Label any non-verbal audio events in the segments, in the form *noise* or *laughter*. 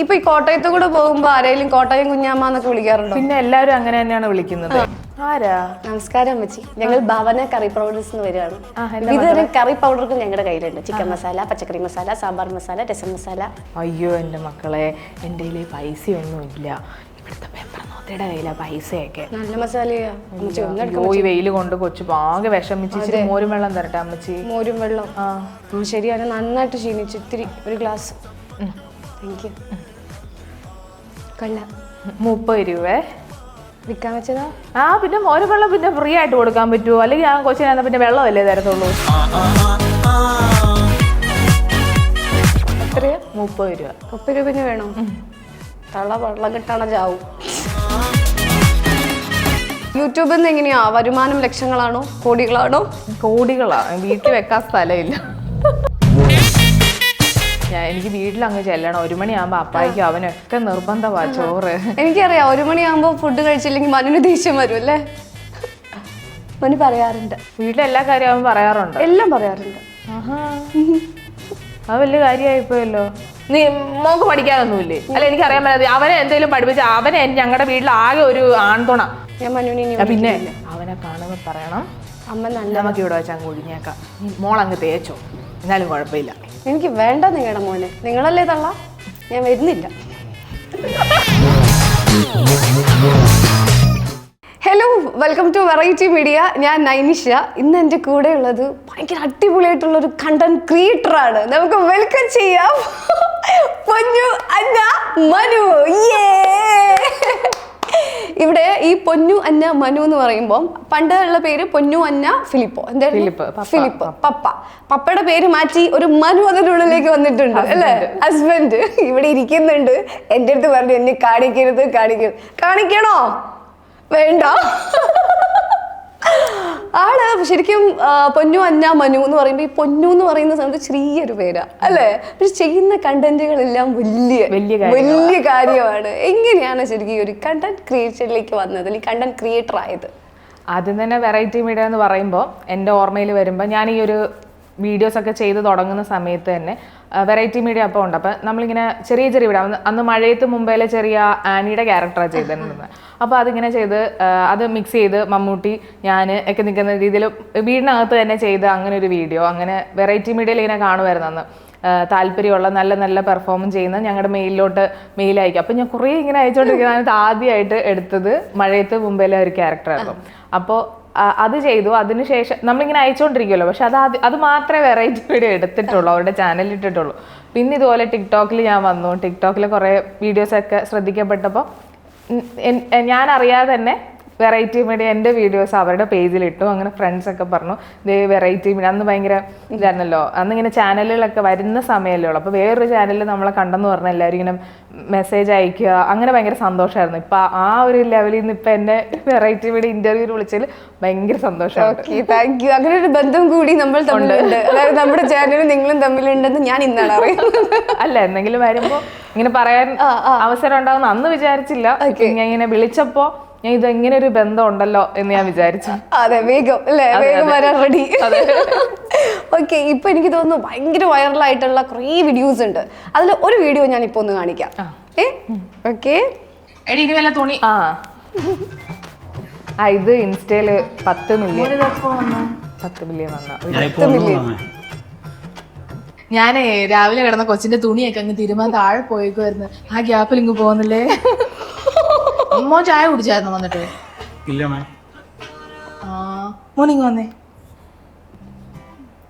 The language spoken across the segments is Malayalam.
ഇപ്പൊ ഈ കോട്ടയത്ത് കൂടെ പോകുമ്പോ ആരെങ്കിലും കോട്ടയം കുഞ്ഞാമ്മ എന്നൊക്കെ വിളിക്കാറുണ്ടോ? പിന്നെ എല്ലാവരും അങ്ങനെ തന്നെയാണ് വിളിക്കുന്നത്. ആരാ? നമസ്കാരം അമ്മച്ചി. ഞങ്ങൾ ഭവന കറി പൗഡേഴ്സ് എന്ന് വരികയാണ്. ഇതൊരു കറി പൗഡറുകൾ ഞങ്ങളുടെ കയ്യിലുണ്ട്. ചിക്കൻ മസാല പച്ചക്കറി മസാല സാമ്പാർ മസാല രസം മസാല. അയ്യോ എന്റെ മക്കളെ എന്റെ കയ്യിൽ പൈസയൊന്നുമില്ല. ഇവിടുത്തെ പെപ്പറനോത്തയുടെ കയ്യിലാ പൈസയൊക്കെ. നല്ല മസാലയാ. വെയിൽ കൊണ്ട് കൊച്ചു ആകെ വിഷമിച്ച് മോരും വെള്ളം തരട്ടെ അമ്മച്ചി. മോരും വെള്ളം. ആ. ശരിയാണ് നന്നായിട്ട് ക്ഷീണിച്ചു ഇത്തിരി ഒരു ഗ്ലാസ്. താങ്ക് യു കൊള്ള. മുപ്പത് രൂപേ? വിൽക്കാൻ വെച്ചതാ? ആ പിന്നെ മോരും വെള്ളം പിന്നെ ഫ്രീ ആയിട്ട് കൊടുക്കാൻ പറ്റുമോ അല്ലെങ്കിൽ ആ കൊച്ചിനാ പിന്നെ വെള്ളമല്ലേ തരത്തുള്ളൂ? എത്രയാ? മുപ്പത് രൂപ. മുപ്പത് രൂപന് വേണോ? തള്ള വെള്ളം കിട്ടാണ ചാവും. യൂട്യൂബിൽ നിന്ന് എങ്ങനെയാ? വരുമാനം ലക്ഷങ്ങളാണോ? കോടികളാണോ? കോടികളാ. വീട്ടിൽ വെക്കാൻ സ്ഥലമില്ല. ഞാൻ എനിക്ക് വീട്ടിൽ അങ്ങ് ചെല്ലണം. ഒരു മണിയാകുമ്പോ അപ്പായിക്കും അവനൊക്കെ നിർബന്ധമാ ചോറ്. എനിക്കറിയാം ഒരു മണിയാകുമ്പോൾ ഫുഡ് കഴിച്ചില്ലെങ്കിൽ മനുവിന് ദേഷ്യം വരും അല്ലേ? മനു പറയാറുണ്ട്. വീട്ടിലെല്ലാ കാര്യവും അവൻ പറയാറുണ്ട്? എല്ലാം പറയാറുണ്ട്. ആഹാ. അത് വലിയ കാര്യമായിപ്പോയല്ലോ. നീ മോക്ക് പഠിക്കാനൊന്നുമില്ലേ? അല്ല എനിക്കറിയാൻ പറ്റാതെ അവനെ എന്തെങ്കിലും പഠിപ്പിച്ച അവനെ ഞങ്ങളുടെ വീട്ടിൽ ആകെ ഒരു ആൺതുണ. ഞാൻ മനുവിനെ ഇനി ആ, പിന്നെ അവനെ കാണുമ്പോൾ പറയണം. അമ്മ നല്ല നമുക്ക് ഇവിടെ വെച്ചാൽ കുഴിഞ്ഞേക്കാം മോളങ്ങ് തേച്ചോ. എന്നാലും കുഴപ്പമില്ല. എനിക്ക് വേണ്ട നിങ്ങളുടെ മോനെ. നിങ്ങളല്ലേ തള്ള? ഞാൻ വരുന്നില്ല. Hello welcome to variety media ഞാൻ നൈനിഷ. ഇന്ന് എന്റെ കൂടെ ഉള്ളത് ഭയങ്കര അടിപൊളിയായിട്ടുള്ള ഒരു കണ്ടന്റ് ക്രിയേറ്റർ ആണ്. നമുക്ക് വെൽക്കം ചെയ്യാം. പൊന്നു അന്ന മനു! ഇവിടെ ഈ പൊന്നു അന്ന മനു എന്ന് പറയുമ്പോൾ പണ്ട് ഉള്ള പേര് പൊന്നു അന്ന ഫിലിപ്പോ. എന്തായിരുന്നു? ഫിലിപ്പ്, പപ്പ, ഫിലിപ്പ് പപ്പ. പപ്പയുടെ പേര് മാറ്റി ഒരു മനു അതിനുള്ളിലേക്ക് വന്നിട്ടുണ്ട് അല്ലേ? ഹസ്ബൻഡ് ഇവിടെ ഇരിക്കുന്നുണ്ട്. എന്റെ അടുത്ത് പറഞ്ഞു എന്നെ കാണിക്കരുത് കാണിക്കരുത്. കാണിക്കണോ? വേണ്ട. ആൾ ശരിക്കും പൊന്നു അന്ന മനു എന്ന് പറയുമ്പോൾ ഈ പൊന്നു എന്ന് പറയുന്ന സമയത്ത് ചെറിയൊരു പേരാ. അല്ലേ? പക്ഷെ ചെയ്യുന്ന കണ്ടന്റുകളെല്ലാം വലിയ വലിയ വലിയ കാര്യമാണ്. എങ്ങനെയാണ് ശരിക്കും ഒരു കണ്ടന്റ് ക്രിയേറ്ററിലേക്ക് വന്നത്? അല്ലെങ്കിൽ കണ്ടന്റ് ക്രിയേറ്റർ ആയത്? ആദ്യം തന്നെ വെറൈറ്റി മീഡിയ എന്ന് പറയുമ്പോൾ എന്റെ ഓർമ്മയിൽ വരുമ്പോൾ ഞാൻ ഈ ഒരു വീഡിയോസ് ഒക്കെ ചെയ്ത് തുടങ്ങുന്ന സമയത്ത് തന്നെ വെറൈറ്റി മീഡിയ അപ്പോൾ ഉണ്ട്. അപ്പം നമ്മളിങ്ങനെ ചെറിയ ചെറിയ വീഡിയോ അന്ന് മഴയത്ത് മുമ്പേലെ ചെറിയ ആനിയുടെ ക്യാരക്ടറാണ് ചെയ്തിരുന്നത്. അപ്പോൾ അതിങ്ങനെ ചെയ്ത് അത് മിക്സ് ചെയ്ത് മമ്മൂട്ടി ഞാൻ ഒക്കെ നിൽക്കുന്ന രീതിയിൽ വീടിനകത്ത് തന്നെ ചെയ്ത് അങ്ങനെ ഒരു വീഡിയോ അങ്ങനെ വെറൈറ്റി മീഡിയയിൽ ഇങ്ങനെ കാണുമായിരുന്നു അന്ന്. താല്പര്യമുള്ള നല്ല നല്ല പെർഫോമൻസ് ചെയ്യുന്ന ഞങ്ങളുടെ മെയിലിലോട്ട് മെയിൽ അയക്കും. അപ്പം ഞാൻ കുറേ ഇങ്ങനെ അയച്ചുകൊണ്ടിരിക്കുന്ന ആദ്യമായിട്ട് എടുത്തത് മഴയത്ത് മുമ്പേലെ ഒരു ക്യാരക്ടറായിരുന്നു അപ്പോൾ അത് ചെയ്തു. അതിനുശേഷം നമ്മളിങ്ങനെ അയച്ചുകൊണ്ടിരിക്കുമല്ലോ പക്ഷെ അത് അത് മാത്രമേ വെറൈറ്റി വീഡിയോ എടുത്തിട്ടുള്ളൂ. അവരുടെ ചാനലിൽ ഇട്ടിട്ടുള്ളൂ. പിന്നെ ഇതുപോലെ ടിക്ടോക്കിൽ ഞാൻ വന്നു. ടിക്ടോക്കിൽ കുറേ വീഡിയോസൊക്കെ ശ്രദ്ധിക്കപ്പെട്ടപ്പോൾ ഞാൻ അറിയാതെ തന്നെ വെറൈറ്റി മീഡിയ എന്റെ വീഡിയോസ് അവരുടെ പേജിലിട്ടു അങ്ങനെ ഫ്രണ്ട്സ് ഒക്കെ പറഞ്ഞു ദേ വെറൈറ്റി മീഡിയ അന്ന് ഭയങ്കര ഇതായിരുന്നല്ലോ. അന്ന് ഇങ്ങനെ ചാനലുകളൊക്കെ വരുന്ന സമയമല്ലേ ഉള്ളൂ. അപ്പോൾ വേറൊരു ചാനലിൽ നമ്മളെ കണ്ടെന്ന് പറഞ്ഞാൽ എല്ലാവരും ഇങ്ങനെ മെസ്സേജ് അയക്കുക. അങ്ങനെ ഭയങ്കര സന്തോഷമായിരുന്നു ഇപ്പം ആ ഒരു ലെവലിൽ നിന്ന് ഇപ്പം എന്നെ വെറൈറ്റി മീഡിയ ഇന്റർവ്യൂവിൽ വിളിച്ചതിൽ ഭയങ്കര സന്തോഷമാണ് ഓക്കെ താങ്ക് യു അങ്ങനെ ഒരു ബന്ധം കൂടി നമ്മൾ തമ്മിലുണ്ട് അതായത് നമ്മുടെ ചാനലും നിങ്ങളും തമ്മിലുണ്ടെന്ന് ഞാൻ ഇന്നാണ് അറിയുന്നത്. അല്ല എന്തെങ്കിലും വരുമ്പോൾ ഇങ്ങനെ പറയാൻ. അവസരം ഉണ്ടാവുന്ന അന്ന് വിചാരിച്ചില്ല. ഞാൻ ഇങ്ങനെ വിളിച്ചപ്പോൾ ഞാൻ ഇത് എങ്ങനെ ഒരു ബന്ധം ഉണ്ടല്ലോ എന്ന് ഞാൻ വിചാരിച്ചു. അതെ വേഗം അല്ലേ? വേഗം. വരാൻ റെഡി. ഓക്കെ ഇപ്പൊ എനിക്ക് തോന്നുന്നു ഭയങ്കര വൈറലായിട്ടുള്ള കുറേ വീഡിയോസ് ഉണ്ട്. അതിൽ ഒരു വീഡിയോ ഞാൻ ഇപ്പൊ ഒന്ന് കാണിക്കാം. ഏ? ഓക്കെ എടി വല്ല തുണി? ആ. ആ ഇത് ഇൻസ്റ്റയിൽ പത്ത് മില്യൺ പത്ത് മില്യൺ വന്ന. ഞാനേ രാവിലെ കിടന്ന കൊച്ചിന്റെ തുണിയൊക്കെ അങ്ങ് തിരുമാൻ താഴെ പോയേക്കുമായിരുന്നു ആ ഗ്യാപ്പിൽ ഇങ്ങ് പോകുന്നില്ലേ? *laughs* അമ്മോ ചായ കുടിച്ചായിരുന്നു വന്നിട്ട് ഇല്ല മാം ആ. മോർണിംഗ് വന്നേ.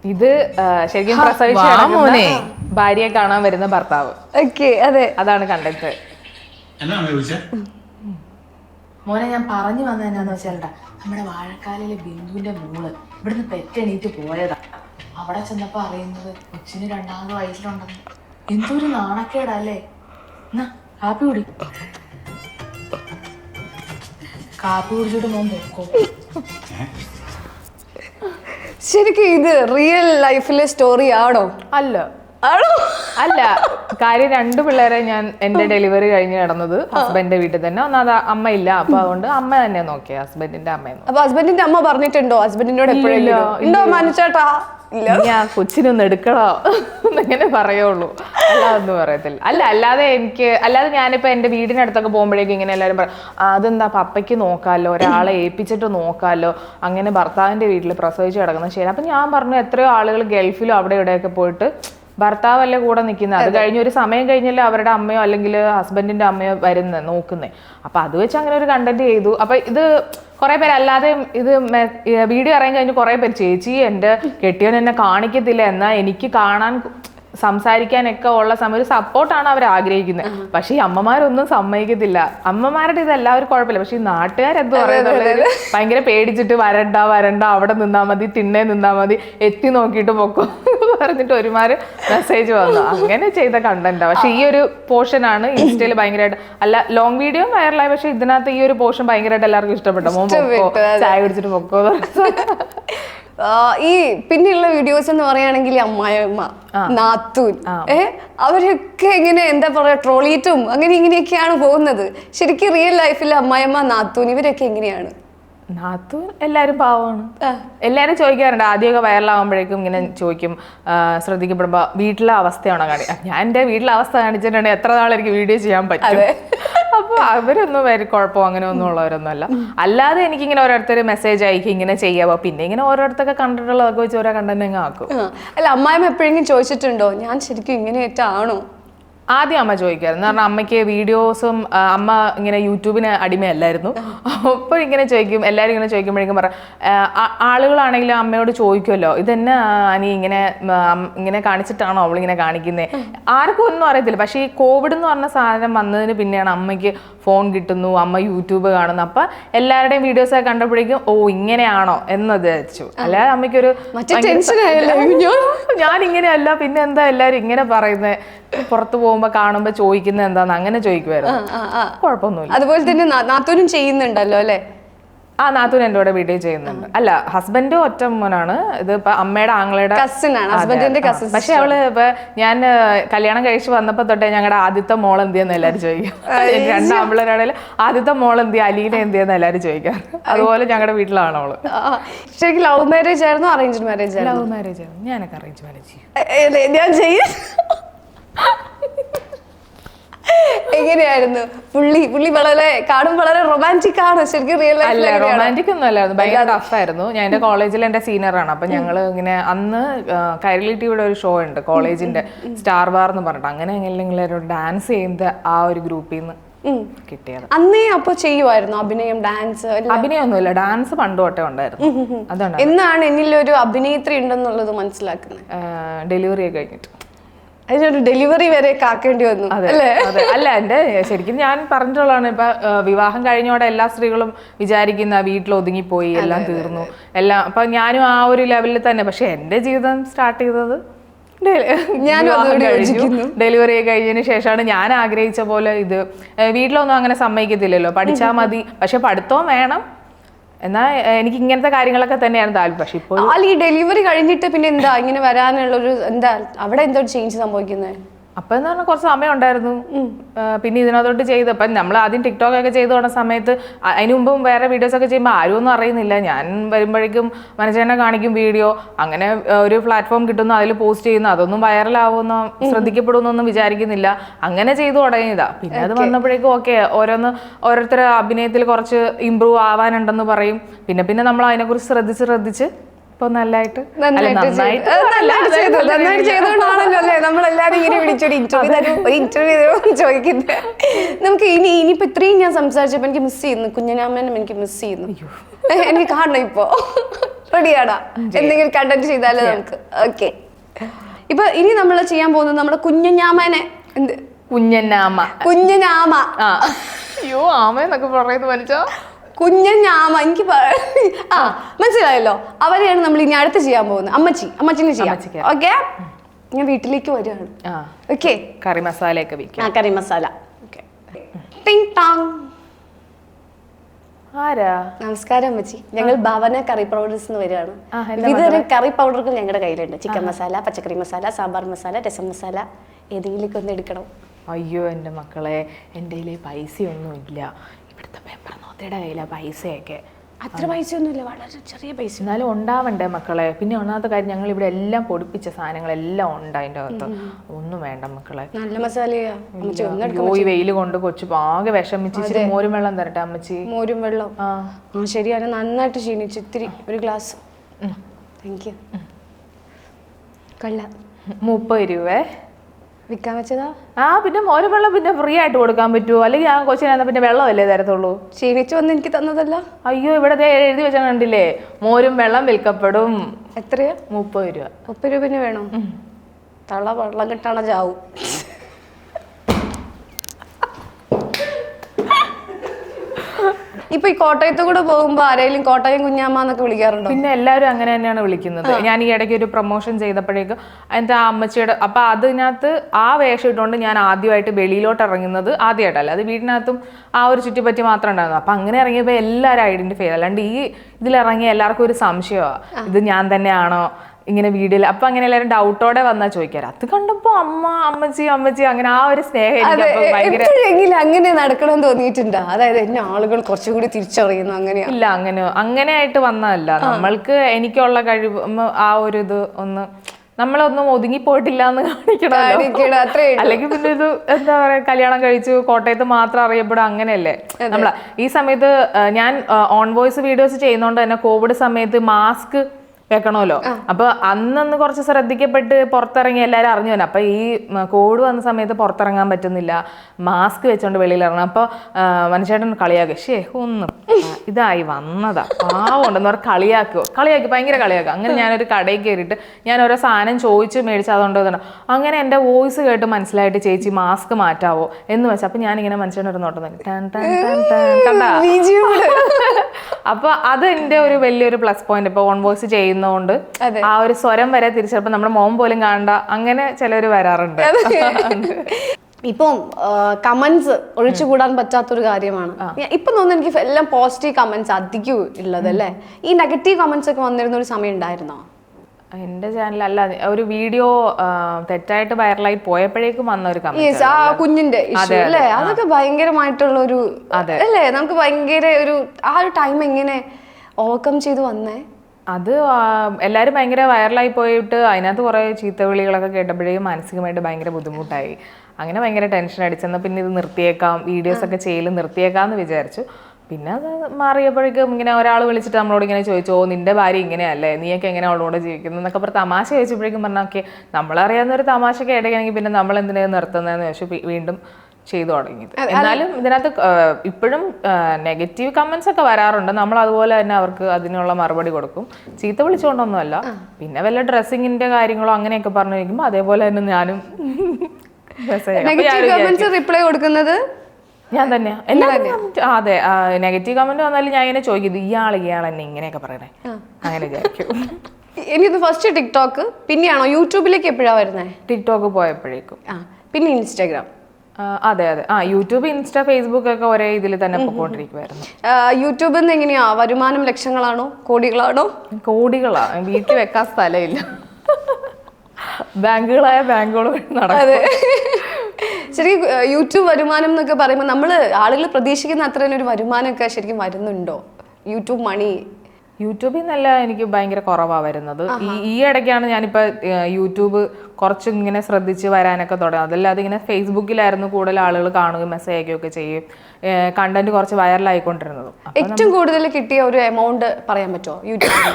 ഇത് ആ, ശരിക്കും വാ മോനെ. ഭാര്യയെ കാണാൻ വരുന്ന ഭർത്താവ്. ഓക്കെ അതെ. അതാണ് കണ്ടന്റ് എന്നാ മേ വിളിച്ചേ? മോനെ ഞാൻ പറഞ്ഞു വന്നത് എന്നാന്ന് വെച്ചാൽട്ടാ നമ്മുടെ വാഴക്കാലിലെ ബിന്ദുവിന്റെ മോൾ ഇവിടുന്ന് പെറ്റെണീറ്റ് പോയതാ. അവിടെ ചെന്നപ്പോ അറിയുന്നത് കൊച്ചിന് രണ്ടാമത് വയസ്സിലുണ്ടെന്ന്. എന്തൊരു നാണക്കേടല്ലേ? എന്നാ കാപ്പി കുടി. കാപ്പി കുടിച്ചിട്ട് മോൻ പൊക്കോ. ശരിക്കും ഇത് റിയൽ ലൈഫിലെ സ്റ്റോറി ആണോ? അല്ല. ആണോ? അല്ല. കാര്യം രണ്ട് പിള്ളേരെ ഞാൻ എന്റെ ഡെലിവറി കഴിഞ്ഞ് കിടന്നത് ഹസ്ബൻഡിന്റെ വീട്ടിൽ തന്നെ. ഒന്നാമത് അമ്മയില്ല അപ്പൊ അതുകൊണ്ട് അമ്മ തന്നെ നോക്കിയ ഹസ്ബൻഡിന്റെ അമ്മ അപ്പൊ ഹസ്ബൻഡിന്റെ അമ്മ പറഞ്ഞിട്ടുണ്ടോ? ഹസ്ബൻഡിനോട് ഉണ്ടോ മനുച്ചേട്ടാ? ആ കൊച്ചിനൊന്ന് എടുക്കണോ? എന്നങ്ങനെ പറയുള്ളൂ. അല്ലാതൊന്നും പറയത്തില്ല. അല്ല അല്ലാതെ എനിക്ക് അല്ലാതെ ഞാനിപ്പോ എന്റെ വീടിനടുത്തൊക്കെ പോകുമ്പോഴേക്കും ഇങ്ങനെ എല്ലാവരും പറയും അതെന്താ പപ്പയ്ക്ക് നോക്കാമല്ലോ ഒരാളെ ഏൽപ്പിച്ചിട്ട് നോക്കാമല്ലോ അങ്ങനെ ഭർത്താവിന്റെ വീട്ടിൽ പ്രസവിച്ച് കിടക്കുന്ന ശരി അപ്പൊ ഞാൻ പറഞ്ഞു എത്രയോ ആളുകൾ ഗൾഫിലും അവിടെ ഇവിടെയൊക്കെ പോയിട്ട് ഭർത്താവല്ലേ കൂടെ നിൽക്കുന്നത്? അത് കഴിഞ്ഞ് ഒരു സമയം കഴിഞ്ഞല്ലേ അവരുടെ അമ്മയോ അല്ലെങ്കിൽ ഹസ്ബൻഡിന്റെ അമ്മയോ വരുന്നത് നോക്കുന്നത് അപ്പൊ അത് വെച്ച് അങ്ങനെ ഒരു കണ്ടന്റ് ചെയ്തു. അപ്പൊ ഇത് കുറെ പേര് അല്ലാതെ ഇത് വീഡിയോ ഇറങ്ങി കഴിഞ്ഞ് കുറെ പേര് ചേച്ചി എന്റെ കെട്ടിയവൻ എന്നെ കാണിക്കത്തില്ല. എന്നാ എനിക്ക് കാണാൻ സംസാരിക്കാനൊക്കെ ഉള്ള സമയം ഒരു സപ്പോർട്ടാണ് അവർ ആഗ്രഹിക്കുന്നത് പക്ഷെ ഈ അമ്മമാരൊന്നും സമ്മതിക്കത്തില്ല. അമ്മമാരുടെ ഇത് എല്ലാവരും കുഴപ്പമില്ല. പക്ഷെ ഈ നാട്ടുകാരെന്ത് പറയുന്നത് ഭയങ്കര പേടിച്ചിട്ട് വരണ്ട വരണ്ട അവിടെ നിന്നാ മതി തിണ്ണേ നിന്നാ മതി എത്തി നോക്കിയിട്ട് പൊക്കോ. പറഞ്ഞിട്ട് ഒരുമാര് മെസ്സേജ് വന്നു. അങ്ങനെ ചെയ്ത കണ്ടന്റാ പക്ഷെ ഈ ഒരു പോർഷൻ ആണ് ഇൻസ്റ്റയിൽ ഭയങ്കരമായിട്ട് അല്ല ലോങ് വീഡിയോ വൈറലായി പക്ഷെ ഇതിനകത്ത് ഈ ഒരു പോർഷൻ ഭയങ്കരമായിട്ട് എല്ലാവർക്കും ഇഷ്ടപ്പെട്ടു. മോൻ പൊക്കോ ഇഷ്ടപ്പെട്ടു, ചായ കുടിച്ചിട്ട് പൊക്കോ എന്ന് പറഞ്ഞു. ആ, ഈ പിന്നെയുള്ള വീഡിയോസ് എന്ന് പറയുകയാണെങ്കിൽ അമ്മായിയമ്മ നാത്തൂൻ. ഏ? അവരൊക്കെ ഇങ്ങനെ എന്താ പറയാ ട്രോളിയിട്ടും അങ്ങനെ ഇങ്ങനെയൊക്കെയാണ് പോകുന്നത്. ശരിക്കും റിയൽ ലൈഫിൽ അമ്മായിയമ്മ നാത്തൂൻ ഇവരൊക്കെ എങ്ങനെയാണ്? നാത്തു എല്ലാരും പാവമാണ്. എല്ലാരും ചോദിക്കാറുണ്ട് ആദ്യമൊക്കെ വൈറലാകുമ്പോഴേക്കും ഇങ്ങനെ ചോദിക്കും ശ്രദ്ധിക്കപ്പെടുമ്പോ വീട്ടിലെ അവസ്ഥയാണോ കാണി ഞാൻ എന്റെ വീട്ടിലെ അവസ്ഥ കാണിച്ചിട്ടുണ്ടെങ്കിൽ എത്ര നാളെനിക്ക് വീഡിയോ ചെയ്യാൻ പറ്റും. അപ്പൊ അവരൊന്നും വരെ കുഴപ്പമോ അങ്ങനെ ഒന്നും ഉള്ളവരൊന്നും അല്ല അല്ലാതെ എനിക്കിങ്ങനെ ഓരോരുത്തർ മെസ്സേജ് അയക്കും ഇങ്ങനെ ചെയ്യാവോ പിന്നെ ഇങ്ങനെ ഓരോരുത്തൊക്കെ കണ്ടിട്ടുള്ളതൊക്കെ വെച്ച് ഓരോ കണ്ടന്റ് അങ്ങ് ആക്കും. അല്ല അമ്മായിയമ്മ എപ്പോഴെങ്കിലും ചോദിച്ചിട്ടുണ്ടോ? ഞാൻ ശരിക്കും ഇങ്ങനെയായിട്ടാണോ ആദ്യം അമ്മ ചോദിക്കായിരുന്നു കാരണം അമ്മയ്ക്ക് വീഡിയോസും അമ്മ ഇങ്ങനെ യൂട്യൂബിന് അടിമയല്ലായിരുന്നു. അപ്പോൾ ഇങ്ങനെ ചോദിക്കും എല്ലാവരും ഇങ്ങനെ ചോദിക്കുമ്പോഴേക്കും പറ ആ, ആ- ആളുകളാണെങ്കിലും അമ്മയോട് ചോദിക്കുമല്ലോ ഇതെന്നെ അനി ഇങ്ങനെ ഇങ്ങനെ കാണിച്ചിട്ടാണോ അവളിങ്ങനെ കാണിക്കുന്നത് ആർക്കും ഒന്നും അറിയത്തില്ല. പക്ഷേ ഈ കോവിഡ് എന്ന് പറഞ്ഞ സാധനം വന്നതിന് പിന്നെയാണ് അമ്മയ്ക്ക് ഫോൺ കിട്ടുന്നു അമ്മ യൂട്യൂബ് കാണുന്നു. അപ്പൊ എല്ലാവരുടെയും വീഡിയോസ് ഒക്കെ കണ്ടപ്പോഴേക്കും ഓ ഇങ്ങനെയാണോ? എന്നത് വെച്ചു. അല്ലാതെ അമ്മയ്ക്കൊരു *laughs* ഞാൻ ഇങ്ങനെയല്ല പിന്നെ എന്താ എല്ലാവരും ഇങ്ങനെ പറയുന്നത് പുറത്ത് പോകുമ്പോ കാണുമ്പോ ചോദിക്കുന്നത് എന്താന്ന് അങ്ങനെ ചോദിക്കുമായിരുന്നു. കുഴപ്പമൊന്നുമില്ല. അതുപോലെ തന്നെ നാത്തൂരും നാത്തൂനും ചെയ്യുന്നുണ്ടല്ലോ അല്ലേ? ആ നാത്തൂൻ എന്റെ കൂടെ വീഡിയോ ചെയ്യുന്നുണ്ട്. അല്ല ഹസ്ബൻഡ് ഒറ്റ മോനാണ്. ഇത് ഇപ്പൊ അമ്മയുടെ ആങ്ങളയുടെ പക്ഷെ അവൾ ഇപ്പൊ ഞാൻ കല്യാണം കഴിച്ച് വന്നപ്പോ തൊട്ടേ ഞങ്ങളുടെ ആദ്യത്തെ മോൾ എന്തിയെന്ന് എല്ലാരും ചോദിക്കും. രണ്ടാമ്പിളരാണെങ്കിലും ആദ്യത്തെ മോൾ എന്തിയ അലീന എന്തിയെന്ന് എല്ലാരും ചോദിക്കാറ് അതുപോലെ ഞങ്ങളുടെ വീട്ടിലാണ് അവൾ. ശരിക്കും ലവ് മാരേജ് ആയിരുന്നു അറേഞ്ച്ഡ് മാരേജ് ആയിരുന്നു? ലവ് മാരേജ് ഞാനൊക്കെ അറേഞ്ച് മാരേജ് ചെയ്യും. ഞാൻ ചെയ്യ. എങ്ങനെയായിരുന്നു? പുള്ളി പുള്ളി വളരെ കാണും വളരെ റൊമാന്റിക് ആണ്. ശരിക്കും റിയൽ അല്ല റൊമാന്റിക് ഒന്നും അല്ലായിരുന്നു ഭയങ്കര ടഫായിരുന്നു ഞാൻ എന്റെ കോളേജിൽ എന്റെ സീനിയറാണ് അപ്പൊ ഞങ്ങൾ ഇങ്ങനെ അന്ന് കൈരളി ടിവിയുടെ ഒരു ഷോ ഉണ്ട്. കോളേജിന്റെ സ്റ്റാർ ബാർ എന്ന് പറഞ്ഞിട്ട്. അങ്ങനെ എങ്ങനെയെങ്കിലും ഡാൻസ് ചെയ്യുന്ന ആ ഒരു ഗ്രൂപ്പിൽ നിന്ന് കിട്ടിയത്? അന്നേ അപ്പൊ ചെയ്യുമായിരുന്നു അഭിനയം ഡാൻസ് അഭിനയമൊന്നുമില്ല. ഡാൻസ് പണ്ട് തൊട്ടേ ഉണ്ടായിരുന്നു. അതാണ്. എന്നാണ് എന്നിലൊരു അഭിനേത്രി ഉണ്ടെന്നുള്ളത് മനസ്സിലാക്കുന്നത്? ഡെലിവറി ഒക്കെ കഴിഞ്ഞിട്ട്. അതിനൊരു ഡെലിവറി വരെ കാക്കേണ്ടി വന്നു അതെ അല്ലേ? അല്ല എന്റെ ശരിക്കും ഞാൻ പറഞ്ഞിട്ടുള്ളതാണ്. ഇപ്പൊ വിവാഹം കഴിഞ്ഞോടെ എല്ലാ സ്ത്രീകളും വിചാരിക്കുന്ന വീട്ടിൽ ഒതുങ്ങിപ്പോയി എല്ലാം തീർന്നു. എല്ലാം അപ്പൊ ഞാനും ആ ഒരു ലെവലിൽ തന്നെ. പക്ഷെ എന്റെ ജീവിതം സ്റ്റാർട്ട് ചെയ്തത് ഡെലിവറി കഴിഞ്ഞതിന് ശേഷമാണ് ഞാൻ ആഗ്രഹിച്ച പോലെ ഇത് വീട്ടിലൊന്നും അങ്ങനെ സമ്മതിക്കത്തില്ലല്ലോ. പഠിച്ചാൽ മതി. പക്ഷെ പഠിത്തവും വേണം. എന്നാൽ എനിക്ക് ഇങ്ങനത്തെ കാര്യങ്ങളൊക്കെ തന്നെയാണ് താല്പര്യം. പക്ഷെ ഇപ്പോൾ ഈ ഡെലിവറി കഴിഞ്ഞിട്ട് പിന്നെ എന്താ ഇങ്ങനെ വരാനുള്ളൊരു എന്താ അവിടെ എന്തോ ചേഞ്ച് സംഭവിക്കുന്നത് അപ്പൊ എന്ന് പറഞ്ഞാൽ കുറച്ച് സമയം ഉണ്ടായിരുന്നു പിന്നെ ഇതിനകത്തോട്ട് ചെയ്ത്. അപ്പം നമ്മൾ ആദ്യം ടിക്ടോക്ക് ഒക്കെ ചെയ്തു തുടങ്ങുന്ന സമയത്ത് അതിന് മുമ്പും വേറെ വീഡിയോസ് ഒക്കെ ചെയ്യുമ്പോൾ ആരും ഒന്നും അറിയുന്നില്ല. ഞാൻ വരുമ്പോഴേക്കും മനസ്സിനെ കാണിക്കും വീഡിയോ. അങ്ങനെ ഒരു പ്ലാറ്റ്ഫോം കിട്ടുന്നു അതിൽ പോസ്റ്റ് ചെയ്യുന്നു. അതൊന്നും വൈറലാവുമെന്നോ ശ്രദ്ധിക്കപ്പെടുമെന്നൊന്നും വിചാരിക്കുന്നില്ല. അങ്ങനെ ചെയ്തു തുടങ്ങിയതാ. പിന്നെ അത് വന്നപ്പോഴേക്കും ഓക്കെ ഓരോന്ന് ഓരോരുത്തർ അഭിനയത്തിൽ കുറച്ച് ഇമ്പ്രൂവ് ആവാനുണ്ടെന്ന് പറയും. പിന്നെ പിന്നെ നമ്മൾ അതിനെക്കുറിച്ച് ശ്രദ്ധിച്ച് ശ്രദ്ധിച്ച് ഇപ്പൊ നല്ലതായിട്ട് അല്ല, നന്നായിട്ട്. ചെയ്തുകൊണ്ടാണല്ലോ അല്ലേ? നമ്മളെല്ലാരും ഇങ്ങനെ വിളിച്ചൊരു ഇന്റർവ്യൂ തരും. ഒരു ഇന്റർവ്യൂ തരും ചോദിക്കുന്നത് നമുക്ക് ഇനി ഇനിയിപ്പോ ഇത്രയും ഞാൻ സംസാരിച്ചപ്പോ എനിക്ക് മിസ് ചെയ്യുന്നു. കുഞ്ഞനാമനും എനിക്ക് മിസ് ചെയ്യുന്നു. എനിക്ക് കാണണം ഇപ്പോ. റെഡിയാടാ എന്തെങ്കിലും കണ്ടന്റ് ചെയ്താലേ നമുക്ക്. ഓക്കെ ഇപ്പൊ ഇനി നമ്മൾ ചെയ്യാൻ പോകുന്നത് നമ്മുടെ കുഞ്ഞഞ്ഞാമനെ എന്ത്? കുഞ്ഞന്നാമ കുഞ്ഞനാമ. അയ്യോ ആമ എന്നൊക്കെ പറയുന്നത് വലിച്ചോ കുഞ്ഞഞ്ഞാമ എനിക്ക് പ- ആ മനസ്സിലായല്ലോ. അവരെയാണ് നമ്മൾ ഇനി അടുത്ത് ചെയ്യാൻ പോകുന്നത്. അമ്മച്ചി അമ്മച്ചിനെ ചെയ്യാം. ഓക്കെ? ഞാൻ വീട്ടിലേക്ക് വരികയാണ്. ഓക്കെ? കറി മസാലയൊക്കെ ഒക്കെ ആ കറി മസാല. ഓക്കെ. ടിങ് ടാങ്. നമസ്കാരം അമ്മച്ചി. ഞങ്ങൾ ഭവന കറി പൗഡേഴ്സ് എന്ന് വരികയാണ്. വിവിധതരം കറി പൗഡറുകൾ ഞങ്ങളുടെ കയ്യിലുണ്ട്. ചിക്കൻ മസാല പച്ചക്കറി മസാല സാമ്പാർ മസാല രസം മസാല ഏതെങ്കിലും ഒന്ന് എടുക്കണം. അയ്യോ എന്റെ മക്കളെ എന്റെ കയ്യിൽ പൈസയൊന്നും ഇവിടുത്തെ പേപ്പർ നോത്തിയുടെ കയ്യിലാണ് പൈസയൊക്കെ. അത്ര പൈസ ഒന്നുമില്ല വളരെ ചെറിയ പൈസ. എന്നാലും ഉണ്ടാവണ്ടേ മക്കളെ? പിന്നെ ഒന്നാമത്തെ കാര്യം ഞങ്ങൾ ഇവിടെ എല്ലാം പൊടിപ്പിച്ച സാധനങ്ങളെല്ലാം ഉണ്ട് അതിന്റെ അകത്ത്. ഒന്നും വേണ്ട മക്കളെ. നല്ല ഈ വെയിൽ കൊണ്ട് കൊച്ചു ആകെ വിഷമിച്ച് ഇച്ചിരി മോരും വെള്ളം തരട്ടെ അമ്മച്ചി? മോരും വെള്ളം. ആ. ശരിയാണ് നന്നായിട്ട് ക്ഷീണിച്ചു ഇത്തിരി ഒരു ഗ്ലാസ്. താങ്ക് യു കള്ള. മുപ്പത് രൂപേ? വിൽക്കാൻ വെച്ചതാ? ആ പിന്നെ മോര് വെള്ളം പിന്നെ ഫ്രീ ആയിട്ട് കൊടുക്കാൻ പറ്റുമോ അല്ലെങ്കിൽ ആ കൊച്ചിനെ പിന്നെ വെള്ളമല്ലേ തരത്തുള്ളൂ? ക്ഷീണിച്ചു വന്ന് എനിക്ക് തന്നതല്ല. അയ്യോ ഇവിടെ ദേ എഴുതി വെച്ചാൽ കണ്ടില്ലേ? മോരും വെള്ളം വിൽക്കപ്പെടും. എത്രയാ? മുപ്പത് രൂപ. മുപ്പത് രൂപ പിന്നെ വേണം? തള വെള്ളം കിട്ടണ ചാവും. ഇപ്പൊ ഈ കോട്ടയത്ത് കൂടെ പോകുമ്പോ ആരെങ്കിലും കോട്ടയം കുഞ്ഞാമ്മ എന്നൊക്കെ വിളിക്കാറുണ്ടോ? പിന്നെ എല്ലാവരും അങ്ങനെ തന്നെയാണ് വിളിക്കുന്നത്. ഞാൻ ഈ ഇടയ്ക്ക് ഒരു പ്രൊമോഷൻ ചെയ്തപ്പോഴേക്കും എന്റെ ആ അമ്മച്ചിയുടെ അപ്പൊ അതിനകത്ത് ആ വേഷം ഇട്ടുകൊണ്ട് ഞാൻ ആദ്യമായിട്ട് വെളിയിലോട്ട് ഇറങ്ങുന്നത് ആദ്യമായിട്ടല്ല. അത് വീടിനകത്തും ആ ഒരു ചുറ്റിപ്പറ്റി മാത്രം ഉണ്ടായിരുന്നു. അപ്പൊ അങ്ങനെ ഇറങ്ങിയപ്പോൾ എല്ലാവരും ഐഡന്റിഫൈ ചെയ്തു. അല്ലാണ്ട് ഈ ഇതിലിറങ്ങിയ എല്ലാവർക്കും ഒരു സംശയമാണ് ഇത് ഞാൻ തന്നെയാണോ? ഇങ്ങനെ വീഡിയോയിൽ അപ്പൊ അങ്ങനെ എല്ലാവരും ഡൗട്ടോടെ വന്നാ ചോദിക്കാറ് അത് കണ്ടപ്പോ അമ്മ അമ്മച്ചി അമ്മച്ചി അങ്ങനെ ആ ഒരു സ്നേഹം എപ്പോഴെങ്കിലും അങ്ങനെ നടക്കണം തോന്നിയിട്ടുണ്ടോ? അതായത് എന്നെ ആളുകൾ കുറച്ചും കൂടി തിരിച്ചറിയുന്നു അങ്ങനെ ഇല്ല അങ്ങനെ അങ്ങനെ ആയിട്ട് വന്നതല്ല. നമ്മൾക്ക് എനിക്കുള്ള കഴിവ് ആ ഒരു ഇത് ഒന്ന് നമ്മളൊന്നും ഒതുങ്ങിപ്പോയിട്ടില്ല എന്ന് കാണിക്കണം. അല്ലെങ്കിൽ പിന്നെ ഇത് എന്താ പറയാ കല്യാണം കഴിച്ചു കോട്ടയത്ത് മാത്രം അറിയപ്പെടും അങ്ങനെയല്ലേ? നമ്മള ഈ സമയത്ത് ഞാൻ ഓൺ വോയിസ് വീഡിയോസ് ചെയ്യുന്നോണ്ട് തന്നെ കോവിഡ് സമയത്ത് മാസ്ക് വെക്കണമല്ലോ. അപ്പൊ അന്നൊന്ന് കുറച്ച് ശ്രദ്ധിക്കപ്പെട്ട് പുറത്തിറങ്ങി എല്ലാവരും അറിഞ്ഞു തന്നെ. അപ്പൊ ഈ കോവിഡ് വന്ന സമയത്ത് പുറത്തിറങ്ങാൻ പറ്റുന്നില്ല. മാസ്ക് വെച്ചോണ്ട് വെളിയിൽ ഇറങ്ങണം അപ്പൊ മനുഷ്യട്ടൻ കളിയാക്കുക ഷേ ഒന്നും. ഇതായി വന്നതാ. പാവമുണ്ടെന്ന് പറഞ്ഞാൽ കളിയാക്കുവോ കളിയാക്കി. ഭയങ്കര കളിയാക്കുക അങ്ങനെ ഞാനൊരു കടയിൽ കയറിയിട്ട് ഞാൻ ഓരോ സാധനം ചോദിച്ച് മേടിച്ച് അതുകൊണ്ടോ അങ്ങനെ എന്റെ വോയിസ് കേട്ട് മനസ്സിലായിട്ട് ചേച്ചി മാസ്ക് മാറ്റാവോ? എന്ന് വെച്ചാൽ അപ്പൊ ഞാനിങ്ങനെ മനുഷ്യന്റെ ഒരു നോട്ടം. കണ്ടാ. അപ്പൊ അത് എന്റെ ഒരു വലിയൊരു പ്ലസ് പോയിന്റ്. ഇപ്പൊ ഓൺ വോയിസ് ചെയ്യുന്നതുകൊണ്ട് ആ ഒരു സ്വരം വരെ തിരിച്ചപ്പോ നമ്മുടെ മോം പോലും കാണണ്ട. അങ്ങനെ ചിലര് വരാറുണ്ട്. *laughs* ഇപ്പം കമന്റ്സ് ഒഴിച്ചുകൂടാൻ പറ്റാത്തൊരു കാര്യമാണ്. ഇപ്പൊ തോന്നുന്നു എനിക്ക് എല്ലാം പോസിറ്റീവ് കമന്റ്സ് അധികം ഉള്ളത് അല്ലേ? ഈ നെഗറ്റീവ് കമന്റ്സ് ഒക്കെ വന്നിരുന്ന ഒരു സമയം ഉണ്ടായിരുന്നോ? എന്റെ ചാനൽ അല്ല. ഒരു വീഡിയോ തെറ്റായിട്ട് വൈറലായി പോയപ്പോഴേക്കും വന്ന ഒരു കമന്റ് ആ കുഞ്ഞിന്റെ അല്ലേ? അതൊക്കെ ഭയങ്കരമായിട്ടുള്ള ഒരു അല്ലേ? നമുക്ക് ഭയങ്കര ഒരു ആ ഒരു ടൈം എങ്ങനെ ഓവർകം ചെയ്തു വന്നേ? അത് എല്ലാവരും ഭയങ്കര വൈറലായി പോയിട്ട് അതിനകത്ത് കുറേ ചീത്തവിളികളൊക്കെ കേട്ടപ്പോഴേ മാനസികമായിട്ട് ഭയങ്കര ബുദ്ധിമുട്ടായി. അങ്ങനെ ഭയങ്കര ടെൻഷൻ അടിച്ചെന്നാൽ പിന്നെ ഇത് നിർത്തിയേക്കാം വീഡിയോസ് ഒക്കെ നിർത്തിയേക്കാം എന്ന് വിചാരിച്ചു. പിന്നെ അത് മാറിയപ്പോഴേക്കും ഇങ്ങനെ ഒരാൾ വിളിച്ചിട്ട് നമ്മളോട് ഇങ്ങനെ ചോദിച്ചു ഓ നിന്റെ ഭാര്യ ഇങ്ങനെയല്ലേ? നീയൊക്കെ എങ്ങനെ അവളോട് ജീവിക്കുന്നു? എന്നൊക്കെ പറഞ്ഞ് തമാശ ചോദിച്ചപ്പോഴേക്കും പറഞ്ഞാൽ ഓക്കെ നമ്മളറിയാവുന്ന ഒരു തമാശ ഇടയ്ക്കാണെങ്കിൽ പിന്നെ നമ്മൾ എന്തിനാണ് നിർത്തുന്നതെന്ന്? ചോദിച്ചു വീണ്ടും ചെയ്തു തുടങ്ങിയത്. എന്നാലും ഇതിനകത്ത് ഇപ്പോഴും നെഗറ്റീവ് കമന്റ്സ് ഒക്കെ വരാറുണ്ട്. നമ്മൾ അതുപോലെ തന്നെ അവർക്ക് അതിനുള്ള മറുപടി കൊടുക്കും. ചീത്ത വിളിച്ചുകൊണ്ടൊന്നുമല്ല പിന്നെ വല്ല ഡ്രസ്സിങ്ങിന്റെ കാര്യങ്ങളോ അങ്ങനെയൊക്കെ പറഞ്ഞു കഴിക്കുമ്പോൾ അതേപോലെ തന്നെ ഞാനും *laughs* റിപ്ലൈ കൊടുക്കുന്നത്? ഞാൻ തന്നെയാ എല്ലാവരും അതെ നെഗറ്റീവ് കമന്റ് വന്നാലും ഞാൻ ഇങ്ങനെ ചോദിക്കും ഇയാൾ ഇയാൾ എന്നെ ഇങ്ങനെയൊക്കെ പറയണേ. അങ്ങനെ വിചാരിക്കും. *laughs* First TikTok പിന്നെയാണോ? യൂട്യൂബിലേക്ക് എപ്പോഴാണ് വരുന്നത് ടിക്ടോക്ക് പോയപ്പോഴേക്കും. ആ പിന്നെ ഇൻസ്റ്റാഗ്രാം അതെ അതെ. ആ യൂട്യൂബ് ഇൻസ്റ്റ ഫേസ്ബുക്ക് ഒക്കെ ഒരേ ഇതിൽ തന്നെ പോയിക്കൊണ്ടിരിക്കുവായിരുന്നു യൂട്യൂബിൽ നിന്ന് എങ്ങനെയാ? വരുമാനം ലക്ഷങ്ങളാണോ? കോടികളാണോ? കോടികളാ. വീട്ടിൽ വെക്കാൻ സ്ഥലമില്ല. ബാങ്കുകളായ ബാങ്കുകൾ നടക്കും. ശരിക്കും യൂട്യൂബ് വരുമാനം എന്നൊക്കെ പറയുമ്പോൾ നമ്മൾ ആളുകൾ പ്രതീക്ഷിക്കുന്ന അത്രയും ഒരു വരുമാനമൊക്കെ ശരിക്കും വരുന്നുണ്ടോ? യൂട്യൂബ് മണി യൂട്യൂബിൽ നിന്നല്ല എനിക്ക് ഭയങ്കര കുറവാണ് വരുന്നത്. ഈ ഈ ഇടയ്ക്കാണ് ഞാനിപ്പോൾ യൂട്യൂബ് കുറച്ച് ഇങ്ങനെ ശ്രദ്ധിച്ച് വരാനൊക്കെ തുടങ്ങി. അതല്ലാതെ ഇങ്ങനെ ഫേസ്ബുക്കിലായിരുന്നു കൂടുതൽ ആളുകൾ കാണുകയും മെസ്സേജ് അയക്കുകയൊക്കെ ചെയ്യും. കണ്ടന്റ് കുറച്ച് വൈറലായിക്കൊണ്ടിരുന്നത് ഏറ്റവും കൂടുതൽ കിട്ടിയ ഒരു എമൗണ്ട് പറയാൻ പറ്റുമോ? യൂട്യൂബിൽ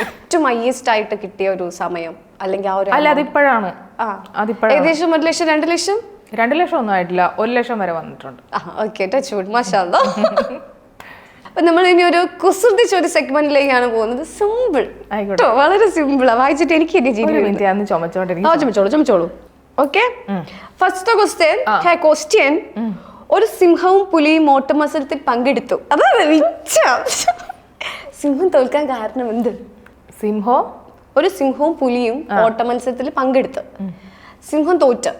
ഏറ്റവും ഹൈയസ്റ്റ് ആയിട്ട് കിട്ടിയ ഒരു സമയം അല്ലെങ്കിൽ ആ ഒരു അല്ല അതിപ്പോഴാണ്. ആ. അതിപ്പോഴാണ്. ഏകദേശം ഒരു ലക്ഷം രണ്ട് ലക്ഷം? രണ്ട് ലക്ഷം ഒന്നും ആയിട്ടില്ല. ഒരു ലക്ഷം വരെ വന്നിട്ടുണ്ട്. ഓക്കെ ടച്ച് വുഡ് മാഷാല്ല അപ്പൊ നമ്മൾ ഇനി ഒരു കുസൃതിച്ച ഒരു സെഗ്മെന്റിലേക്കാണ് പോകുന്നത്. സിമ്പിൾ. ആയിക്കോട്ടെ. വളരെ സിമ്പിളാ. വായിച്ചിട്ട് എനിക്ക് ഒരു ജീവിതം ചുമച്ചോണ്ടിരിക്കും. ചുമച്ചോളൂ ചുമച്ചോളൂ. ഓക്കെ ഫസ്റ്റ് ക്വസ്റ്റ്യൻ ക്വസ്റ്റ്യൻ ഒരു സിംഹവും പുലിയും ഓട്ട മത്സരത്തിൽ പങ്കെടുത്തു അതാണ് വിച്ച സിംഹം തോൽക്കാൻ കാരണം എന്ത് സിംഹോ? ഒരു സിംഹവും പുലിയും ഓട്ട മത്സരത്തിൽ പങ്കെടുത്തു. സിംഹം തോറ്റ്.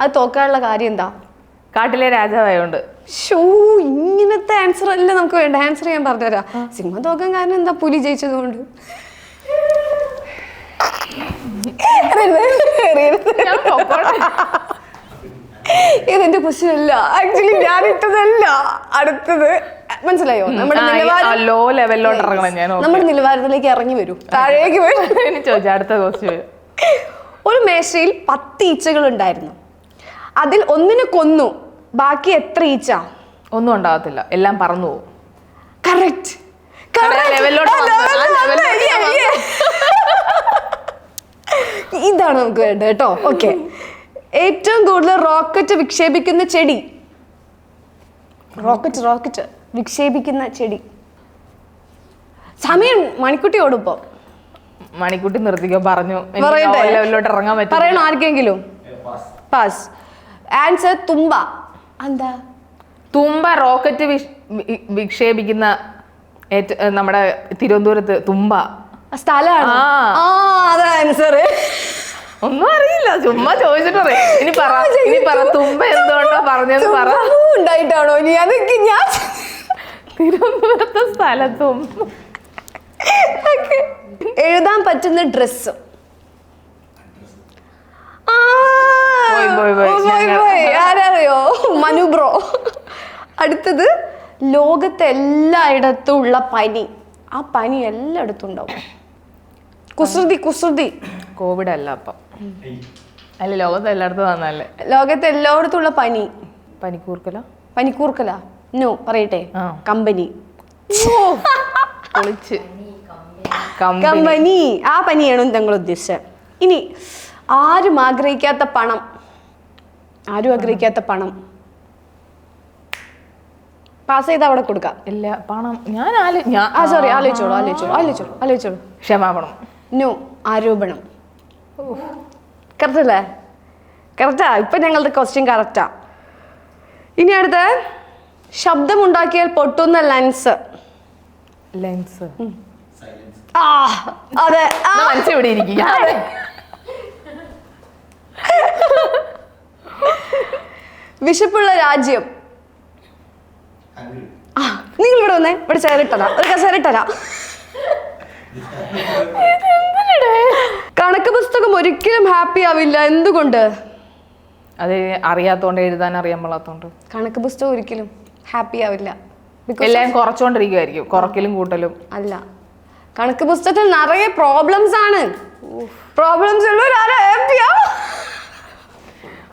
അത് തോക്കാനുള്ള കാര്യം എന്താ? കാട്ടിലെ രാജാവായോണ്ട്. ഷോ ഇങ്ങനത്തെ ആൻസർ അല്ല നമുക്ക് വേണ്ട? ആൻസർ ഞാൻ പറഞ്ഞുതരാം. തോക്കാൻ കാരണം എന്താ പുലി ജയിച്ചതുകൊണ്ട്. ഇതെന്റെ ക്വസ്റ്റ്യൻ അല്ല. ആക്ച്വലി ഞാൻ ഇട്ടതല്ല. അടുത്തത്. മനസ്സിലായോ? നമ്മുടെ നിലവാരം ലോ ലെവലിലോട്ട് ഇറങ്ങണം ഞാൻ. നമ്മുടെ നിലവാരത്തിലേക്ക് ഇറങ്ങി വരൂ. താഴേക്ക് വരൂ. *laughs* അടുത്ത ക്വസ്റ്റ്യൻ ഒരു മേശയിൽ പത്ത് ഈച്ചകൾ ഉണ്ടായിരുന്നു. അതിൽ ഒന്നിനെ കൊന്നു. ബാക്കി എത്ര ഈച്ച ഒന്നും ഉണ്ടാകത്തില്ല. എല്ലാം പറന്നു പോകും. കറക്റ്റ് ഇതാണ് നമുക്ക് വേണ്ടത് കേട്ടോ. ഓക്കെ ഏറ്റവും കൂടുതൽ റോക്കറ്റ് വിക്ഷേപിക്കുന്ന ചെടി? റോക്കറ്റ് റോക്കറ്റ് വിക്ഷേപിക്കുന്ന ചെടി. സമയം മണിക്കുട്ടിയോട് ഇപ്പൊ. മണിക്കുട്ടി നിർത്തിക്കോ പറഞ്ഞു. ലെവലിലോട്ട് ഇറങ്ങാൻ പറ്റും പറയണോ ആർക്കെങ്കിലും? Pass answer Thumba. എന്താ? തുമ്പ റോക്കറ്റ് വിക്ഷേപിക്കുന്ന നമ്മുടെ തിരുവനന്തപുരത്ത് തുമ്പ. സ്ഥലമാണ്? ആ. ആ ആൻസർ ഒന്നും അറിയില്ല. ചുമ്മാ ചോദിച്ചിട്ട് പറയും. ഇനി പറ. ഇനി പറ. തുമ്പ എന്തുകൊണ്ടോ പറഞ്ഞെന്ന് പറ. ഉണ്ടായിട്ടാണോ ഇനി? അതൊക്കെ ഞാൻ തിരുവനന്തപുരത്തെ സ്ഥലത്തും. എഴുതാൻ പറ്റുന്ന ഡ്രസ്സും. ഞങ്ങൾ- ആരറിയോ? മനു ബ്രോ. അടുത്തത് ലോകത്തെ എല്ലായിടത്തും ഉള്ള പനി. ആ പനി എല്ലായിടത്തും ഉണ്ടാവും കുസൃതി കുസൃതി. കോവിഡ് അല്ല അപ്പം. അല്ല ലോകത്തെ എല്ലായിടത്തും വന്നല്ലേ ലോകത്തെ എല്ലായിടത്തും ഉള്ള പനി. പനിക്കൂർക്കല? പനിക്കൂർക്കല? നോ പറയട്ടെ. കമ്പനി. കമ്പനി. ആ പനിയാണ് ഞങ്ങൾ ഉദ്ദേശിച്ചത് ഇനി ആരും ആഗ്രഹിക്കാത്ത പണം. ആരും ആഗ്രഹിക്കാത്ത പണം. പാസ് ചെയ്ത് അവിടെ കൊടുക്കാം. ഇല്ല പണം. ഞാൻ ഞാൻ ആ സോറി ആലോചിച്ചോളൂ ആലോചിച്ചോളൂ ആലോചിച്ചോളൂ ആലോചിച്ചോളൂ. ക്ഷമാപണം. നോ ആരോപണം. കറക്റ്റ് അല്ലേ? കറക്റ്റാ ഇപ്പൊ ഞങ്ങളുടെ ക്വസ്റ്റ്യൻ കറക്റ്റാ ഇനി അടുത്ത. ശബ്ദമുണ്ടാക്കിയാൽ പൊട്ടുന്ന ലെൻസ് ലെൻസ് ആ അതെ. ആ, മനസ്സിവിടെ ഇരിക്കും. *laughs* വിശപ്പുള്ള രാജ്യം. ആ നിങ്ങൾ ഇവിടെ വന്നേ? ഇവിടെ ചേരിട്ടതാ ഒരു കസേരട്ടതാ കണക്ക് പുസ്തകം ഒരിക്കലും ഹാപ്പി ആവില്ല. എന്തുകൊണ്ട്? അത് അറിയാത്തോണ്ട് എഴുതാൻ അറിയാൻ പാടാത്തോണ്ട് കണക്ക് പുസ്തകം ഒരിക്കലും ഹാപ്പി ആവില്ല. എല്ലാം കുറച്ചോണ്ടിരിക്കുമായിരിക്കും കുറക്കലും കൂട്ടലും. അല്ല. കണക്ക് പുസ്തകത്തിൽ നിറയെ പ്രോബ്ലംസ് ആണ്. പ്രോബ്ലംസ് ഉള്ളവരാരാ? ആരാ ഹാപ്പിയാ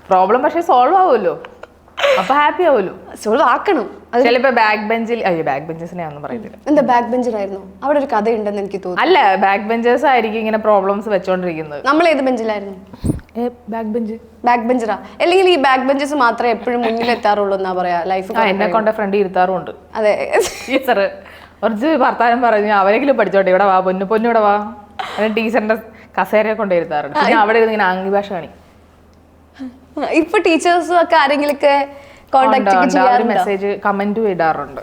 പ്രോബ്ലം പക്ഷെ സോൾവ് ആവുമല്ലോ. അപ്പൊ ഹാപ്പി ആവുമല്ലോ. സോൾവ് ആക്കണം. അത് ചിലപ്പോ ബാക്ക് ബെഞ്ചിൽ അയ്യോ ബാക്ക് ബെഞ്ചസിനെ ഒന്നും പറയുന്നില്ല എന്താ ബാക്ക് ബെഞ്ചിലായിരുന്നു അവിടെ ഒരു കഥയുണ്ടെന്ന് എനിക്ക് തോന്നുന്നു. അല്ല ബാക്ക് ബെഞ്ചേഴ്സ് ആയിരിക്കും ഇങ്ങനെ പ്രോബ്ലംസ് വെച്ചോണ്ടിരിക്കുന്നത്. നമ്മൾ ഏത് ബെഞ്ചിലായിരുന്നു ബാക്ക് ബെഞ്ച് ബാക്ക് ബെഞ്ചറാ അല്ലെങ്കിൽ ഈ ബാക്ക് ബെഞ്ചസ് മാത്രമേ എപ്പോഴും മുന്നിൽ എത്താറുള്ളൂ എന്നാ പറയാ? ലൈഫ് എന്നെ കൊണ്ട് ഫ്രണ്ട് ഇരുത്താറുമുണ്ട്. അതെ. ടീച്ചർ കുറച്ച് ഭർത്താനം പറഞ്ഞു അവരെങ്കിലും പഠിച്ചോട്ടെ ഇവിടെ വാ പൊന്നു പൊന്നു ഇവിടെ വാ. ടീച്ചറിന്റെ കസേരയെ കൊണ്ട് ഇരുത്താറുണ്ട് പിന്നെ അവിടെ ഇരുന്ന് ഇങ്ങനെ ആംഗ്യ ഭാഷ കാണി ഇപ്പൊ ടീച്ചേഴ്സും ഒക്കെ ആരെങ്കിലൊക്കെ മെസ്സേജ് കമന്റ് ഇടാറുണ്ട്.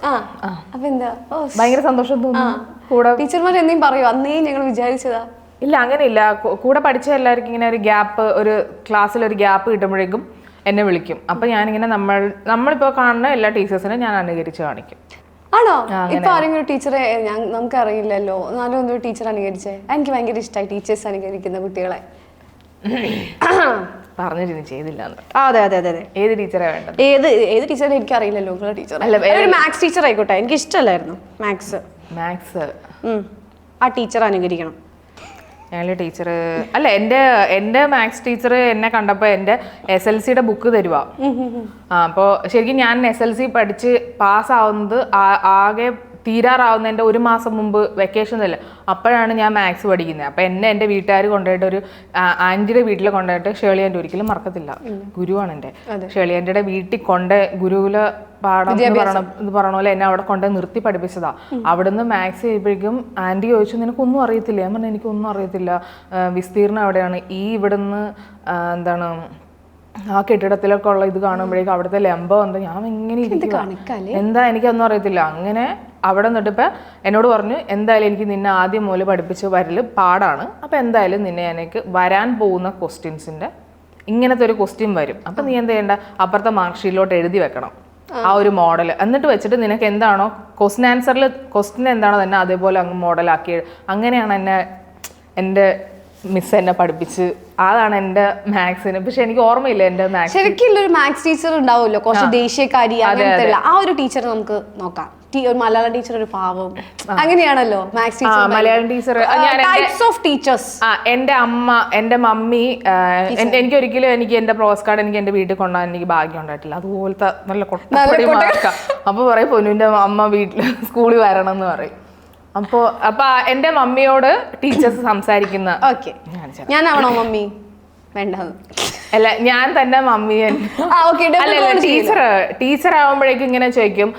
ഭയങ്കര സന്തോഷം തോന്നുന്നു. കൂടെ ടീച്ചർമാർ എന്തെങ്കിലും പറയോ? അന്നേ ഞങ്ങൾ വിചാരിച്ചതാ. ഇല്ല അങ്ങനെയില്ല. കൂടെ പഠിച്ച എല്ലാവർക്കും ഇങ്ങനെ ഒരു ഗ്യാപ്പ് ഒരു ക്ലാസ്സിൽ ഒരു ഗ്യാപ്പ് കിട്ടുമ്പോഴേക്കും എന്നെ വിളിക്കും. അപ്പൊ ഞാനിങ്ങനെ നമ്മൾ നമ്മളിപ്പോ കാണുന്ന എല്ലാ ടീച്ചേഴ്സിനും ഞാൻ അനുകരിച്ച് കാണിക്കും. ആണോ? ഇപ്പൊ ആരെങ്കിലും ടീച്ചറെ നമുക്ക് അറിയില്ലല്ലോ ഒന്നും ടീച്ചർ അനുകരിച്ചേ. എനിക്ക് ഭയങ്കര ഇഷ്ടമായി ടീച്ചേഴ്സ് അനുകരിക്കുന്ന കുട്ടികളെ. *coughs* പറഞ്ഞിരുന്നു ചെയ്തില്ല ആ, അതെ അതെ അതെ അതെ. ഏത് ടീച്ചറെ വേണ്ടത്? ഏത് ഏത് ടീച്ചറെ എനിക്ക് അറിയില്ലല്ലോ ടീച്ചർ അല്ല, ഒരു മാത്സ് ടീച്ചർ ആയിക്കോട്ടെ എനിക്ക് ഇഷ്ടമല്ലായിരുന്നു മാത്സ്. മാത്സ്? ആ ടീച്ചർ അനുകരിക്കണം. ഞങ്ങളുടെ ടീച്ചർ അല്ല എന്റെ എന്റെ മാത്സ് ടീച്ചർ എന്നെ കണ്ടപ്പോൾ എന്റെ എസ് എൽ സിയുടെ ബുക്ക് തരുക അപ്പോൾ ശരിക്കും ഞാൻ എസ് എൽ സി പഠിച്ച് പാസ്സാവുന്നത് ആകെ തീരാറാവുന്നതിന്റെ ഒരു മാസം മുമ്പ് വെക്കേഷൻ അല്ല? അപ്പോഴാണ് ഞാൻ മാത്സ് പഠിക്കുന്നത്. അപ്പം എന്നെ എന്റെ വീട്ടുകാർ കൊണ്ടുപോയിട്ട് ഒരു ആന്റിയുടെ വീട്ടിൽ കൊണ്ടുപോയിട്ട് ഷേളിയാന്റെ ഒരിക്കലും മറക്കത്തില്ല. ഗുരുവാണ് എന്റെ ഷേളിയാന്റെ വീട്ടിൽ കൊണ്ട് ഗുരുകുല പാഠം എന്ന് പറയണ പോലെ എന്നെ അവിടെ കൊണ്ട് നിർത്തി പഠിപ്പിച്ചതാ. അവിടുന്ന് മാത്സ് ചെയ്യുമ്പോഴേക്കും ആന്റി ചോദിച്ചു നിനക്കൊന്നും അറിയത്തില്ല? ഞാൻ പറഞ്ഞു എനിക്കൊന്നും അറിയത്തില്ല. വിസ്തീർണം എവിടെയാണ് ഈ ഇവിടുന്ന് എന്താണ് ആ കെട്ടിടത്തിലൊക്കെ ഉള്ള ഇത് കാണുമ്പോഴേക്കും അവിടുത്തെ ലംബം എന്താ? ഞാൻ എങ്ങനെ? എന്താ എനിക്കൊന്നും അറിയത്തില്ല. അങ്ങനെ അവിടെ നിന്നിട്ട് ഇപ്പം എന്നോട് പറഞ്ഞു എന്തായാലും എനിക്ക് നിന്നെ ആദ്യം മുതൽ പഠിപ്പിച്ച് വരൽ പാടാണ്. അപ്പോൾ എന്തായാലും നിന്നെ എനിക്ക് വരാൻ പോകുന്ന ക്വസ്റ്റ്യൻസിന്റെ ഇങ്ങനത്തെ ഒരു ക്വസ്റ്റ്യൻ വരും. അപ്പം നീ എന്ത് ചെയ്യേണ്ട? അപ്പുറത്തെ മാർക്ക് ഷീറ്റിലോട്ട് എഴുതി വെക്കണം. ആ. ഒരു മോഡൽ എന്നിട്ട് വെച്ചിട്ട് നിനക്ക് എന്താണോ ക്വസ്റ്റ്യൻ ആൻസറിൽ ക്വസ്റ്റ്യൻ എന്താണോ തന്നെ അതേപോലെ അങ്ങ് മോഡലാക്കി അങ്ങനെയാണ് എന്നെ എന്റെ മിസ് എന്നെ പഠിപ്പിച്ച്. അതാണ് എന്റെ മാത്സിന് പക്ഷെ എനിക്ക് ഓർമ്മയില്ല എന്റെ മാത്സ് ശരിക്കും ഒരു മാത്സ് ടീച്ചർ ഉണ്ടാവുമല്ലോ. കുറച്ച് ദേശീയക്കാരി അങ്ങനത്തെ ആ ഒരു ടീച്ചർ നമുക്ക് നോക്കാം. ഒരു മലയാളം ടീച്ചർ ഒരു പാവം. അങ്ങനെയാണല്ലോ മാത്സ് ടീച്ചർ മലയാളം ടീച്ചർ ഞാൻ ടൈപ്സ് ഓഫ് ടീച്ചേഴ്സ് എന്റെ അമ്മ എന്റെ മമ്മി എനിക്ക് ഒരിക്കലും എനിക്ക് എന്റെ പ്രോസ് കാർഡ് എനിക്ക് എന്റെ വീട്ടിൽ കൊണ്ടുപോകാൻ എനിക്ക് ഭാഗ്യം ഉണ്ടായിട്ടില്ല. അതുപോലത്തെ നല്ല കൊട്ടപ്പടി അപ്പൊ പറയും പൊന്നുവിന്റെ അമ്മ വീട്ടിൽ സ്കൂളിൽ വരണം എന്ന് പറയും. അപ്പോൾ അപ്പൊ എന്റെ മമ്മിയോട് ടീച്ചേഴ്സ് സംസാരിക്കുന്ന ഓക്കെ ഞാനാണോ മമ്മി? വേണ്ട അല്ല ഞാൻ തന്നെ മമ്മിയെ ആ ടീച്ചർ ടീച്ചർ ആവുമ്പോഴേക്കും ഇങ്ങനെ ചോദിക്കും.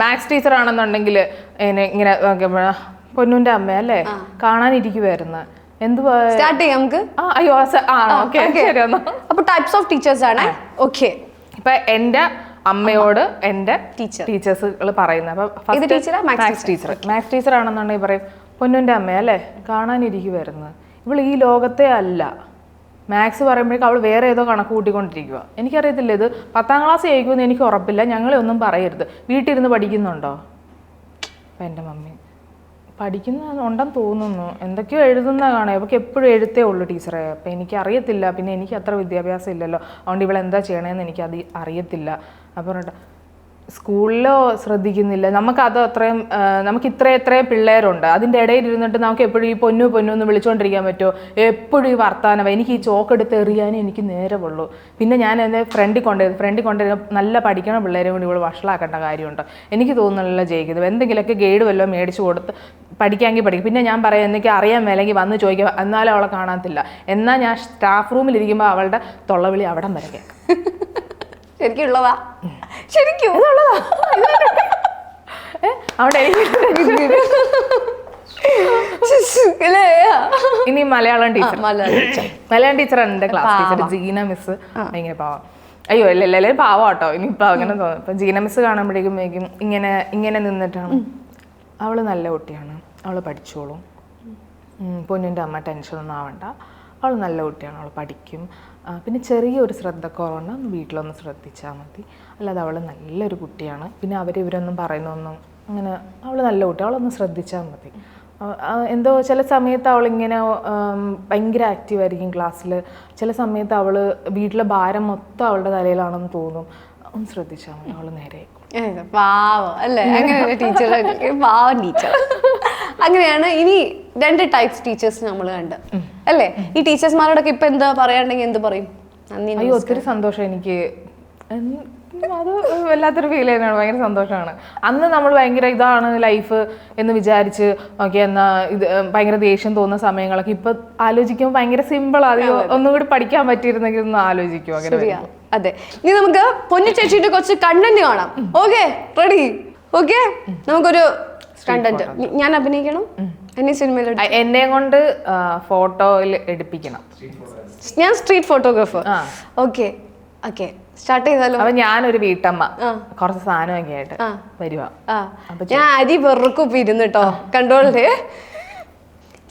മാത്സ് ടീച്ചർ ആണെന്നുണ്ടെങ്കിൽ ഇങ്ങനെ പൊന്നുന്റെ അമ്മ അല്ലേ? കാണാനിരിക്കുവായിരുന്നു. സ്റ്റാർട്ട് ചെയ്യാം നമുക്ക്. അയ്യോ ആണോ അപ്പൊ ടൈപ്സ് ഓഫ് ടീച്ചേഴ്സ് ആണ്. ഓക്കെ ഇപ്പൊ എന്റെ അമ്മയോട് എന്റെ ടീച്ചർ ടീച്ചേഴ്സുകൾ പറയുന്നത്. അപ്പൊ മാത്സ് ടീച്ചർ മാത്സ് ടീച്ചർ ആണെന്നുണ്ടെങ്കിൽ പറയും പൊന്നുന്റെ അമ്മ അല്ലേ? കാണാനിരിക്കുവായിരുന്നു. ഇവൾ ഈ ലോകത്തെ അല്ല. മാത്സ് പറയുമ്പോഴേക്കും അവൾ വേറെ ഏതോ കണക്ക് കൂട്ടിക്കൊണ്ടിരിക്കുക എനിക്കറിയത്തില്ല ഇത് പത്താം ക്ലാസ് ജയിക്കുമെന്ന് എനിക്ക് ഉറപ്പില്ല. ഞങ്ങളെ ഒന്നും പറയരുത്. വീട്ടിലിരുന്ന് പഠിക്കുന്നുണ്ടോ? അപ്പം എന്റെ മമ്മി. പഠിക്കുന്ന ഉണ്ടെന്ന് തോന്നുന്നു. എന്തൊക്കെയോ എഴുതുന്ന കാണാം ഇവർക്ക് എപ്പോഴും എഴുത്തേ ഉള്ളൂ ടീച്ചറെ. അപ്പം എനിക്ക് അറിയത്തില്ല പിന്നെ എനിക്ക് അത്ര വിദ്യാഭ്യാസം ഇല്ലല്ലോ. അതുകൊണ്ട് ഇവളെന്താ ചെയ്യണമെന്ന് എനിക്കത് അറിയത്തില്ല. അപ്പോൾ സ്കൂളിലോ ശ്രദ്ധിക്കുന്നില്ല. നമുക്ക് അത് അത്രയും നമുക്ക് ഇത്രയും ഇത്രയും പിള്ളേരുണ്ട്. അതിന്റെ ഇടയിൽ ഇരുന്നിട്ട് നമുക്ക് എപ്പോഴും ഈ പൊന്നു പൊന്നു എന്ന് വിളിച്ചുകൊണ്ടിരിക്കാൻ പറ്റുമോ? എപ്പോഴും ഈ വർത്താനം എനിക്ക് ഈ ചോക്ക് എടുത്ത് എറിയാനേ എനിക്ക് നേരമുള്ളൂ. പിന്നെ ഞാൻ എന്റെ ഫ്രണ്ടിൽ കൊണ്ടുവരുന്നത് ഫ്രണ്ടിൽ കൊണ്ടുവരുന്ന നല്ല പഠിക്കണ പിള്ളേരെ കൂടി ഇവിടെ വഷളാക്കേണ്ട കാര്യമുണ്ട്. എനിക്ക് തോന്നുന്നില്ല ജയിക്കുന്നത്. എന്തെങ്കിലുമൊക്കെ ഗൈഡ് വല്ലതും മേടിച്ച് കൊടുത്ത് പഠിക്കാമെങ്കിൽ പഠിക്കും. പിന്നെ ഞാൻ പറയാം എനിക്ക് അറിയാൻ മേലെങ്കിൽ വന്ന് ചോദിക്കുക എന്നാലും അവളെ കാണാത്തില്ല. എന്നാൽ ഞാൻ സ്റ്റാഫ് റൂമിലിരിക്കുമ്പോൾ അവളുടെ തൊള്ളവിളി അവിടം വരെ കേൾക്കാം. *laughs* ശരിക്കും. ഉള്ളതാ ശരിക്കും? അവിടെ? ഇനി മലയാളം ടീച്ചർ. മലയാളം ടീച്ചർ. എന്റെ ക്ലാസ് ടീച്ചർ. ജീന മിസ് ഭയങ്കര പാവം. അയ്യോ അല്ല എല്ലാവരും പാവം കേട്ടോ. ഇനിയിപ്പോൾ അങ്ങനെ തോന്നും. ഇപ്പം ജീന മിസ് കാണുമ്പോഴേക്കും ഇങ്ങനെ ഇങ്ങനെ നിന്നിട്ടാണ്. അവൾ നല്ല കുട്ടിയാണ്. അവൾ പഠിച്ചോളും. പൊന്നിന്റെ പൊന്നിന്റെ അമ്മ ടെൻഷനൊന്നും ആവണ്ട. അവൾ നല്ല കുട്ടിയാണ്. അവൾ പഠിക്കും. പിന്നെ ചെറിയൊരു ശ്രദ്ധക്കുറവുണ്ട് ഒന്ന് വീട്ടിലൊന്ന് ശ്രദ്ധിച്ചാൽ മതി. അല്ലാതെ അവൾ നല്ലൊരു കുട്ടിയാണ്. പിന്നെ അവർ ഇവരൊന്നും പറയുന്നൊന്നും അങ്ങനെ അവൾ നല്ല കുട്ടി അവളൊന്ന് ശ്രദ്ധിച്ചാൽ മതി. എന്തോ ചില സമയത്ത് അവളിങ്ങനെ ഭയങ്കര ആക്റ്റീവ് ആയിരിക്കും ക്ലാസ്സിൽ ചില സമയത്ത് അവൾ വീട്ടിലെ ഭാരം മൊത്തം അവളുടെ തലയിലാണെന്ന് തോന്നും. ഒന്ന് ശ്രദ്ധിച്ചാൽ മതി അവൾ നേരെ പാവം. അല്ലേ? അങ്ങനെ ടീച്ചർ പാവം ടീച്ചർ അങ്ങനെയാണ് ഇനി രണ്ട് ടൈപ്സ് ടീച്ചേഴ്സ് നമ്മൾ കണ്ട്. അല്ലേ? ഈ ടീച്ചേഴ്സ്മാരോടൊക്കെ ഇപ്പൊ എന്താ പറയാണ്ടെങ്കിൽ എന്ത് പറയും? അയ്യോ ഒത്തിരി സന്തോഷം എനിക്ക്. അത് വല്ലാത്തൊരു ഫീൽ തന്നെയാണ്. ഭയങ്കര സന്തോഷമാണ് അന്ന് നമ്മൾ ഭയങ്കര ഇതാണ് ലൈഫ് എന്ന് വിചാരിച്ച് ഓക്കെ എന്നാ ഇത് ഭയങ്കര ദേഷ്യം തോന്നുന്ന സമയങ്ങളൊക്കെ ഇപ്പൊ ആലോചിക്കുമ്പോൾ ഭയങ്കര സിമ്പിൾ അധികം ഒന്നും കൂടി പഠിക്കാൻ പറ്റിയിരുന്നെങ്കിൽ ഒന്ന് ആലോചിക്കും. അങ്ങനെ അതെ. ഇനി നമുക്ക് പൊന്നു ചേച്ചിയുടെ കുറച്ച് കണ്ടന്റ് കാണാം. ഓക്കെ റെഡി ഓക്കെ നമുക്കൊരു കണ്ടന്റ്. ഞാൻ അഭിനയിക്കണം? എന്നെ സിനിമയിൽ എന്നെ കൊണ്ട് ഫോട്ടോയിൽ എടുപ്പിക്കണം. ഞാൻ street photographer. Okay okay start ചെയ്താലോ? അപ്പൊ ഞാനൊരു വീട്ടമ്മ. കുറച്ച് സാധനമൊക്കെ ആയിട്ട് ആ. ഞാൻ അരി വെറുക്കും ഇരുന്ന് കേട്ടോ കണ്ടോളേ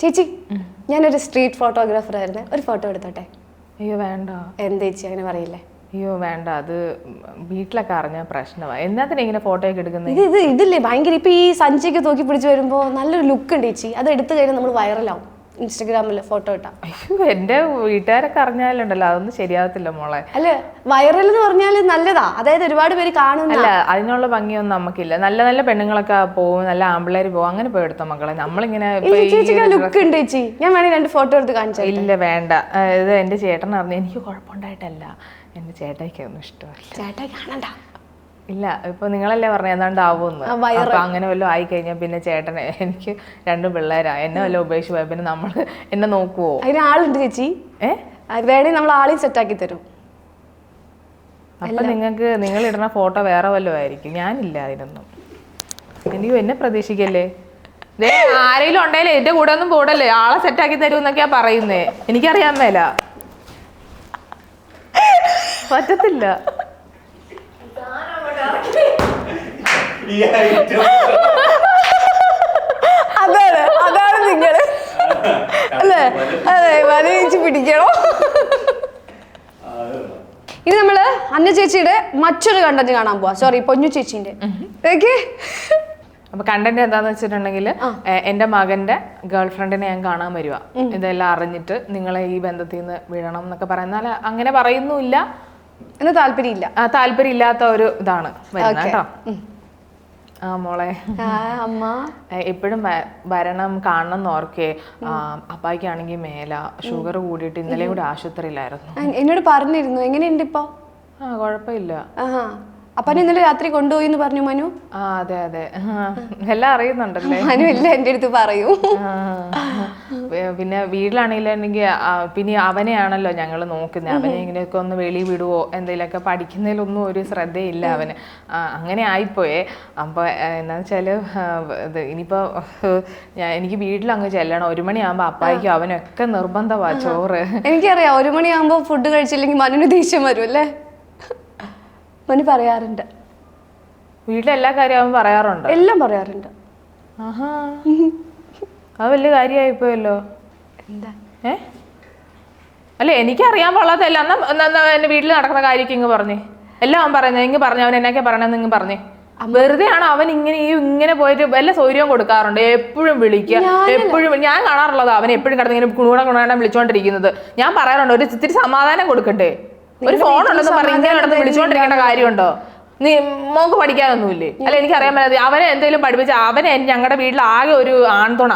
ചേച്ചി ഞാനൊരു സ്ട്രീറ്റ് ഫോട്ടോഗ്രാഫർ ആയിരുന്നു. ഒരു ഫോട്ടോ എടുത്തോട്ടെ? അയ്യോ വേണ്ട. എന്താ ചേച്ചി അങ്ങനെ പറയില്ലേ? അയ്യോ വേണ്ട. അത് വീട്ടിലൊക്കെ അറിഞ്ഞ പ്രശ്നമാണ് എന്നാത്തിന് ഇങ്ങനെ ഫോട്ടോ ഒക്കെ എടുക്കുന്നത് ഇത് ഇത് ഇതില്ലേ? ഭയങ്കര ഇപ്പൊ ഈ സഞ്ചിയൊക്കെ തൂക്കി പിടിച്ച് വരുമ്പോ നല്ലൊരു ലുക്ക് ഉണ്ട് ചേച്ചി. അത് എടുത്തു കഴിഞ്ഞാൽ നമ്മൾ വൈറലാവും ഇൻസ്റ്റഗ്രാമിൽ ഫോട്ടോ ഇട്ടാ. അയ്യോ എന്റെ വീട്ടുകാരൊക്കെ അറിഞ്ഞാലുണ്ടല്ലോ. അതൊന്നും ശരിയാകത്തില്ല മോളെ. അല്ല വൈറൽ എന്ന് പറഞ്ഞാൽ നല്ലതാ. അതായത് ഒരുപാട് പേര് കാണും അല്ല അതിനുള്ള ഭംഗിയൊന്നും നമുക്കില്ല. നല്ല നല്ല പെണ്ണുങ്ങളൊക്കെ പോവും. നല്ല ആമ്പിളേര് പോവും. അങ്ങനെ പോയി എടുത്ത മക്കളെ? നമ്മളിങ്ങനെ ലുക്ക് ഉണ്ട് ചേച്ചി. ഞാൻ വേണേ രണ്ട് ഫോട്ടോ എടുത്ത് കാണിച്ചു ഇല്ല വേണ്ട. ഇത് എന്റെ ചേട്ടൻ അറിഞ്ഞു എനിക്ക് കുഴപ്പമുണ്ടായിട്ടല്ല. എന്റെ ചേട്ടായിക്കൊന്നും ഇഷ്ടമല്ല. ചേട്ടാ കാണണ്ട. ഇല്ല ഇപ്പൊ നിങ്ങളല്ലേ പറഞ്ഞ ഏതാണ്ട് ആവുമെന്ന്. അപ്പൊ അങ്ങനെ വല്ലതും ആയി കഴിഞ്ഞാൽ പിന്നെ ചേട്ടനെ എനിക്ക് രണ്ടും പിള്ളേരാ. എന്നെ വല്ല ഉപേക്ഷിച്ച് പോയാൽ പിന്നെ നമ്മൾ എന്നെ നോക്കുവോ? അതിന് ആളുണ്ട് ചേച്ചി. ഏഹ് വേണേ നമ്മൾ ആളെയും സെറ്റാക്കി തരും. അപ്പൊ നിങ്ങൾക്ക് നിങ്ങൾ ഇടുന്ന ഫോട്ടോ വേറെ വല്ലതും ആയിരിക്കും. ഞാനില്ല അതിനൊന്നും. എനിക്ക് എന്നെ പ്രതീക്ഷിക്കല്ലേ? ആരെങ്കിലും ഉണ്ടെങ്കിലേ എന്റെ കൂടെ ഒന്നും പോടല്ലേ? ആളെ സെറ്റാക്കി തരും എന്നൊക്കെയാ പറയുന്നേ. എനിക്കറിയാൻ മേല. പറ്റത്തില്ല. അതാണ് അതാണ് നിങ്ങൾ. അല്ലേ? അതെ വലിച്ചു പിടിക്കണോ? ഇനി നമ്മൾ അന്ന ചേച്ചിയുടെ മറ്റൊരു കണ്ടന്റ് കാണാൻ പോവാ. സോറി പൊന്നു ചേച്ചിന്റെ. ഓക്കെ? അപ്പൊ കണ്ടന്റ് എന്താന്ന് വെച്ചിട്ടുണ്ടെങ്കിൽ എന്റെ മകന്റെ ഗേൾ ഫ്രണ്ടിനെ ഞാൻ കാണാൻ വരുക. ഇതെല്ലാം അറിഞ്ഞിട്ട് നിങ്ങളെ ഈ ബന്ധത്തിൽ നിന്ന് വിടണം എന്നൊക്കെ പറയുന്നാൽ അങ്ങനെ പറയുന്നുമില്ല. എന്ന് താല്പര്യമില്ല. താല്പര്യം ഇല്ലാത്ത ഒരു ഇതാണ് വരുന്നത്. കേട്ടോ. ആ മോളെ. അമ്മ. എപ്പോഴും വരണം കാണണം എന്ന് ഓർക്കേ അപ്പായിക്കാണെങ്കിൽ മേല. ഷുഗർ കൂടിയിട്ട് ഇന്നലെ കൂടി ആശുപത്രിയിലായിരുന്നു. എന്നോട് പറഞ്ഞിരുന്നു. എങ്ങനെയുണ്ട് ഇപ്പൊ? ആ കുഴപ്പമില്ല. അപ്പനെ ഇന്നലെ രാത്രി കൊണ്ടുപോയി എന്ന് പറഞ്ഞു മനു? ആ അതെ അതെ. എല്ലാം അറിയുന്നുണ്ടല്ലേ? മനു എല്ലാം എന്റെ അടുത്ത് പറയൂ. പിന്നെ വീട്ടിലാണെങ്കിലാണെങ്കിൽ പിന്നെ അവനെയാണല്ലോ ഞങ്ങൾ നോക്കുന്നത്. അവനെ ഇങ്ങനെയൊക്കെ ഒന്ന് വെളി വിടുവോ? എന്തെങ്കിലുമൊക്കെ പഠിക്കുന്നതിലൊന്നും ഒരു ശ്രദ്ധയില്ല അവന്. അങ്ങനെ ആയിപ്പോയേ. അപ്പോൾ എന്താണെന്ന് വെച്ചാൽ ഇത് ഇനിയിപ്പോൾ ഞാൻ എനിക്ക് വീട്ടിലങ്ങ് ചെല്ലണം. ഒരു മണിയാകുമ്പോൾ അപ്പായിക്കും അവനൊക്കെ നിർബന്ധമാ ചോറ്. എനിക്കറിയാം ഒരു മണിയാകുമ്പോൾ ഫുഡ് കഴിച്ചില്ലെങ്കിൽ മനുവിന് ദേഷ്യം വരും അല്ലേ? മനു പറയാറുണ്ട്. വീട്ടിലെ എല്ലാ കാര്യവും അവൻ പറയാറുണ്ട്? എല്ലാം പറയാറുണ്ട്. ആഹാ. അത് വലിയ കാര്യമായിപ്പോയല്ലോ. എന്താ? ഏ? അല്ല എനിക്കറിയാൻ എന്നാ- എന്നാ എന്റെ വീട്ടിൽ നടക്കുന്ന കാര്യമൊക്കെ ഇങ്ങ് പറഞ്ഞേ. എല്ലാം അവൻ പറയുന്നത്. ഇങ്ങ് പറഞ്ഞു അവൻ എന്നൊക്കെ പറയണെന്ന് ഇങ്ങ് പറഞ്ഞേ. വെറുതെ ആണ് അവൻ ഇങ്ങനെ ഈ ഇങ്ങനെ പോയിട്ട് വല്ല സൗകര്യവും കൊടുക്കാറുണ്ട്. എപ്പോഴും വിളിക്കുക. എപ്പോഴും ഞാൻ കാണാറുള്ളത് അവൻ എപ്പോഴും കിടന്ന് ഇങ്ങനെ കുണുകൂടെ കുണുകൂടെ വിളിച്ചോണ്ടിരിക്കുന്നത് ഞാൻ പറയാറുണ്ട് ഒരു ഇത്തിരി സമാധാനം കൊടുക്കട്ടെ ഒരു ഫോൺ ഉണ്ടെന്ന് പറഞ്ഞ് ഇങ്ങനെ കിടന്ന് വിളിച്ചോണ്ടിരിക്കേണ്ട കാര്യമുണ്ടോ? നീ മോക്ക് പഠിക്കാനൊന്നുമില്ലേ? അല്ല എനിക്കറിയാൻ പറ്റാതെ അവനെ എന്തെങ്കിലും പഠിപ്പിച്ച അവനെ ഞങ്ങളുടെ വീട്ടിൽ ആകെ ഒരു ആൺതുണ.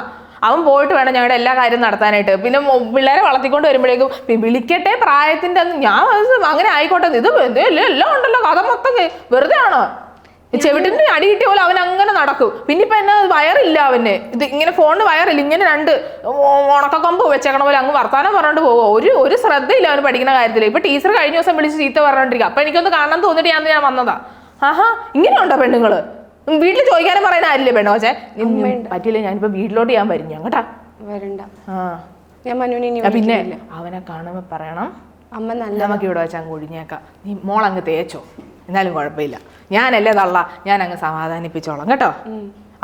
അവൻ പോയിട്ട് വേണം ഞങ്ങളുടെ എല്ലാ കാര്യം നടത്താനായിട്ട്. പിന്നെ പിള്ളേരെ വളർത്തിക്കൊണ്ട് വരുമ്പോഴേക്കും വിളിക്കട്ടെ പ്രായത്തിന്റെ ഞാൻ അങ്ങനെ ആയിക്കോട്ടെ ഇത് എല്ലാം ഉണ്ടല്ലോ കഥ മൊത്തം വെറുതെ ആണോ ചെവിട്ടിന് അടി കിട്ടിയ പോലെ അവൻ അങ്ങനെ നടക്കും. പിന്നെ ഇപ്പൊ എന്നാ വയറില്ല അവന്. ഇത് ഇങ്ങനെ ഫോണിന് വയറില്ല ഇങ്ങനെ രണ്ട് ഉണക്കക്കൊമ്പ് വെച്ചേക്കണ പോലെ അങ്ങ് വർത്താനം പറഞ്ഞോണ്ട് പോകുമോ ഒരു ഒരു ശ്രദ്ധയില്ല അവന് പഠിക്കുന്ന കാര്യത്തിൽ ഇപ്പൊ ടീച്ചർ കഴിഞ്ഞ ദിവസം വിളിച്ച് ചീത്ത പറഞ്ഞോണ്ടിരിക്കുക അപ്പൊ എനിക്കൊന്ന് കാണാൻ തോന്നിട്ട് ഞാൻ ഞാൻ വന്നതാ. ആഹാ ഇങ്ങനെയുണ്ടോ പെണ്ണുങ്ങൾ? വീട്ടിൽ ചോദിക്കാനും പറയുന്ന ആരില്ലേ പെണ്ണോ? പക്ഷേ പറ്റില്ല ഞാനിപ്പോ വീട്ടിലോട്ട് ഞാൻ വരും. ഞാൻ കേട്ടാ. വരണ്ട. ഞാൻ പിന്നെ. അവനെ കാണുമ്പോ പറയണം. അമ്മ നല്ല നമുക്ക് ഇവിടെ വെച്ചാൽ കൊഴിഞ്ഞേക്കാം നീ മോളങ്ങ് തേച്ചോ. എന്നാലും കുഴപ്പമില്ല. ഞാനല്ലേ തള്ള ഞാൻ അങ്ങ് സമാധാനിപ്പിച്ചോളാം കേട്ടോ?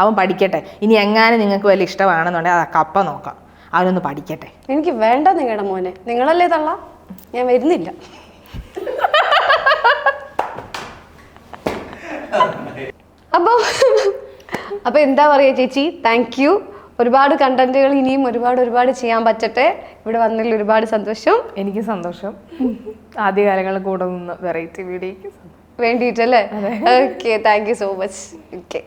അവൻ പഠിക്കട്ടെ. ഇനി എങ്ങാനും നിങ്ങൾക്ക് വലിയ ഇഷ്ടമാണെന്നുണ്ടെങ്കിൽ അത് കപ്പ നോക്കാം. അവനൊന്ന് പഠിക്കട്ടെ. എനിക്ക് വേണ്ട നിങ്ങളുടെ മോനെ. നിങ്ങളല്ലേ തള്ള? ഞാൻ വരുന്നില്ല. അപ്പൊ അപ്പൊ എന്താ പറയാ ചേച്ചി? താങ്ക് യു ഒരുപാട് കണ്ടന്റുകൾ ഇനിയും ഒരുപാട് ഒരുപാട് ചെയ്യാൻ പറ്റട്ടെ. ഇവിടെ വന്നതിൽ ഒരുപാട് സന്തോഷം. എനിക്ക് സന്തോഷം. ആദ്യകാലങ്ങളിൽ കൂടെ നിന്ന് വെറൈറ്റി വീഡിയോക്ക് വേണ്ടിയിട്ടല്ലേ? Okay thank you so much okay